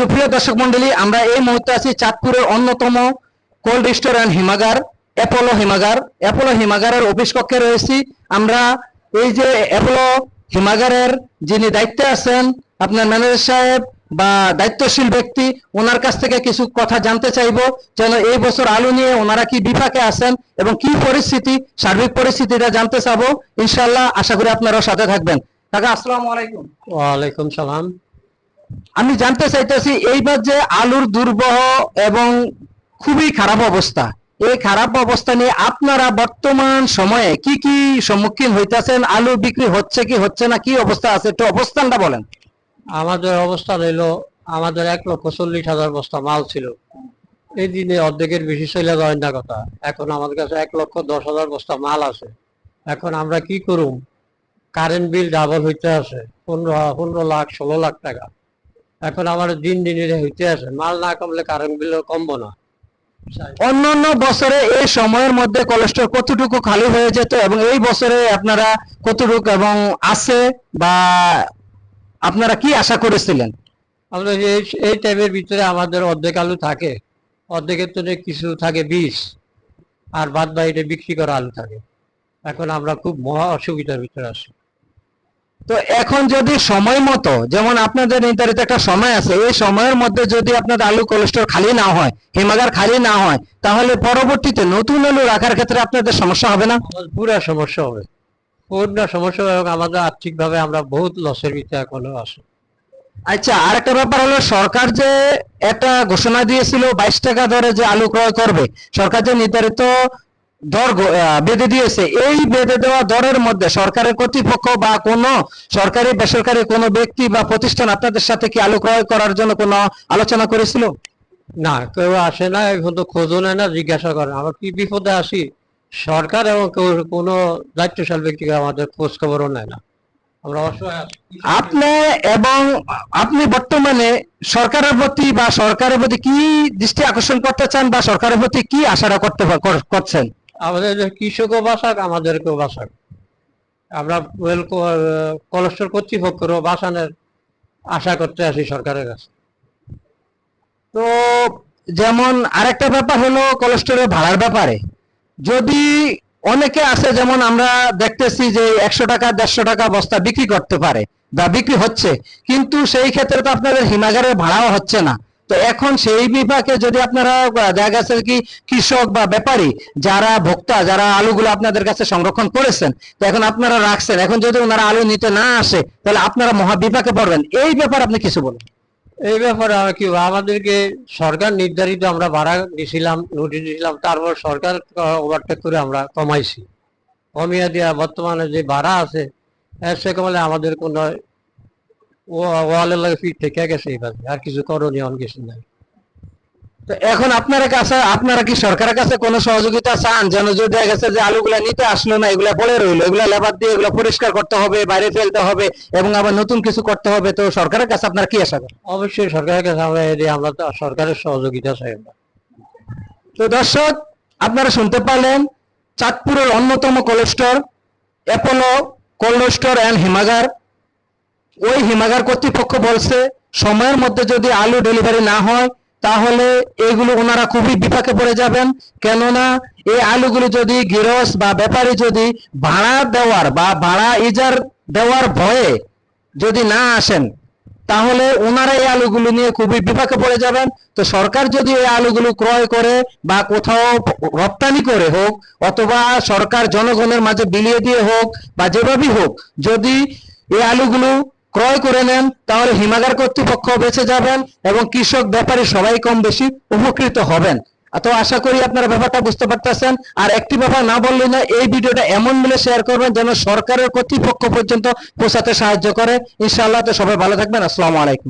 সুপ্রিয় দর্শক মন্ডলী আমরা এই মুহূর্তে আছি চাঁদপুরের অন্যতম কোল্ড স্টোরেন্ট হিমাগার অ্যাপোলো হিমাগার। অ্যাপোলো হিমাগারের অফিস কক্ষে রয়েছি। আমরা এই যে অ্যাপোলো হিমাগারের যিনি দায়িত্বে আছেন, আপনার ম্যানেজার সাহেব বা দায়িত্বশীল ব্যক্তি, ওনার কাছ থেকে কিছু কথা জানতে চাইব, যেন এই বছর আলু নিয়ে ওনারা কি বিপাকে আছেন এবং কি পরিস্থিতি, সার্বিক পরিস্থিতিটা জানতে চাবো। ইনশাল্লাহ আশা করি আপনারা সাথে থাকবেন। কাকা, আসসালামু আলাইকুম। ওয়ালাইকুম সালাম। আমি জানতে চাইতেছি, এইবার যে আলুর দুর্বহ এবং খুবই খারাপ অবস্থা, এই খারাপ অবস্থা নিয়ে আপনারা বর্তমান সময়ে কি কি সম্মুখীন হইতেছেন? আলু বিক্রি হচ্ছে কি হচ্ছে না? কি অবস্থা আছে? একটু অবস্থানটা বলেন। আমাদের অবস্থা রইল, আমাদের এক লক্ষ চল্লিশ হাজার বস্তা মাল ছিল। এই দিনে অর্ধেকের বেশি চলে যায় না কথা। এখন আমাদের কাছে এক লক্ষ দশ হাজার বস্তা মাল আছে। এখন আমরা কি করুম? কারেন্ট বিল ডাবল হইতে আছে, পনেরো পনেরো লাখ, ষোলো লাখ টাকা। এখন আমার দিন দিন হইতে আছে মাল না কমলে কারেন্ট বিল কমবো না। অন্যান্য বছরে এই সময়ের মধ্যে কোলেস্ট্রল কতটুকু খালি হয়ে যেত এবং এই বছরে আপনারা কতটুকু এবং আছে বা আপনারা কি আশা করেছিলেন? আমরা এই- এই টাইমের ভিতরে আমাদের অর্ধেক আলু থাকে। অর্ধেকের তো কিছু থাকে বিষ আর বাদ বাকিটা বিক্রি করা আলু থাকে। এখন আমরা খুব মহা অসুবিধার ভিতরে আছি। তো এখন যদি সময় মতো যেমন আপনাদের নির্ধারিত একটা সময় আছে এই সময়ের মধ্যে যদি আপনাদের আলু কোলেস্টোর খালি না হয় হিমাগার খালি না হয় তাহলে পরবর্তীতে নতুন আলু রাখার ক্ষেত্রে আপনাদের সমস্যা হবে না? পুরা সমস্যা হবে। পূর্ণ সমস্যা হবে এবং আমাদের আর্থিক ভাবে আমরা বহুত লসের ভিতরে এখনও আছি। আচ্ছা আরেকটা ব্যাপার হলো সরকার যে একটা ঘোষণা দিয়েছিল বাইশ টাকা দরে যে আলু ক্রয় করবে সরকার যে নির্ধারিত দর বেঁধে দিয়েছে। এই বেঁধে দেওয়া দরের মধ্যে সরকারের কর্তৃপক্ষ বা কোনো সরকারি বেসরকারি কোনো ব্যক্তি বা প্রতিষ্ঠান আপনাদের সাথে কি আলু ক্রয় করার জন্য কোনো আলোচনা করেছিল? না কেউ আসে না এখন তো খোঁজও নেয় না জিজ্ঞাসা করে। আমরা কি বিপদে আসি সরকার এবং কেউ কোনো দায়িত্বশাল ব্যক্তিকে আমাদের খোঁজ খবরও নেয় না। আমরা অসহায়। আপনি এবং আপনি বর্তমানে সরকারের প্রতি বা সরকারের প্রতি কি দৃষ্টি আকর্ষণ করতে চান বা সরকারের প্রতি কি আশাটা করতে করছেন? আমাদের কৃষকও বাসাক, আমাদেরকেও বাসাক। আমরা ওয়েল কলেস্টর কর্তৃপক্ষেরও বাসানের আশা করতে আসি সরকারের কাছে। তো যেমন আরেকটা ব্যাপার হলো কোলেস্টোরের ভাড়ার ব্যাপারে। যদি অনেকে আছে, যেমন আমরা দেখতেছি যে একশো টাকা, দেড়শো টাকা বস্তা বিক্রি করতে পারে বা বিক্রি হচ্ছে, কিন্তু সেই ক্ষেত্রে তো আপনাদের হিমাগারের ভাড়াও হচ্ছে না। তো এখন সেই বিভাগে যদি আপনারা দেখা গেছে কি কৃষক বা ব্যাপারী যারা ভোক্তা, যারা আলুগুলো আপনাদের কাছে সংরক্ষণ করেছেন, তো এখন আপনারা রাখছেন। এখন যদি ওনারা আলু নিতে না আসে, তাহলে আপনারা মহা বিপাকে পড়বেন। এই ব্যাপারে আপনি কিছু বলুন। এই ব্যাপারে আমরা কি, আমাদেরকে সরকার নির্ধারিত আমরা ভাড়া দিছিলাম, নোটিশ দিয়েছিলাম তারপর সরকার ওভারটেক করে আমরা কমাইছি। কমিয়ে দেওয়া বর্তমানে যে ভাড়া আছে সে কমালে আমাদের কোনো ও- ওয়ালের লাগে ফিট থেকে গেছে এইভাবে আর কিছু করণীয় অন্য কিছু নাই তো এখন আপনার কাছে আপনারা কি সরকারের কাছে কোনো সহযোগিতা চান? যেন যদি দেখা গেছে যে আলুগুলা নিতে আসলো না এগুলা পড়ে রইল এগুলা লেবার দিয়ে এগুলা পরিষ্কার করতে হবে বাইরে ফেলতে হবে এবং আবার নতুন কিছু করতে হবে তো সরকারের কাছে আপনারা কি আশা করেন? অবশ্যই সরকারের কাছে আমরা আমরা তো সরকারের সহযোগিতা চাই। তো দর্শক আপনারা শুনতে পারলেন চাঁদপুরের অন্যতম cold store Apollo cold store and হিমাগার ওই হিমাগার কর্তৃপক্ষ বলছে, সময়ের মধ্যে যদি আলু ডেলিভারি না হয়, তাহলে এগুলো ওনারা খুবই বিপাকে পড়ে যাবেন। কেননা, এই আলুগুলো যদি গিরস বা ব্যাপারী যদি ভাড়া দেওয়ার বা ভাড়া ইজার দেওয়ার ভয়ে যদি না আসেন, তাহলে ওনারা এই আলুগুলো নিয়ে খুবই বিপাকে পড়ে যাবেন। তো সরকার যদি এই আলুগুলো ক্রয় করে বা কোথাও রপ্তানি করে হোক, অথবা সরকার জনগণের মাঝে বিলিয়ে দিয়ে হোক বা যেভাবেই হোক, যদি এই আলুগুলো ক্রয় করে নেন, তাহলে হিমাগার কর্তৃপক্ষ বেঁচে যাবেন এবং কৃষক ব্যাপারী সবাই কম বেশি উপকৃত হবেন। তো আশা করি আপনারা ব্যাপারটা বুঝতে পারতেছেন। আর একটি ব্যাপার না বললে না এই ভিডিওটা এমন মিলে শেয়ার করবেন যেন সরকারের কর্তৃপক্ষ পর্যন্ত পৌঁছাতে সাহায্য করে। ইনশাআল্লাহ, তো সবাই ভালো থাকবেন। আসসালামু আলাইকুম।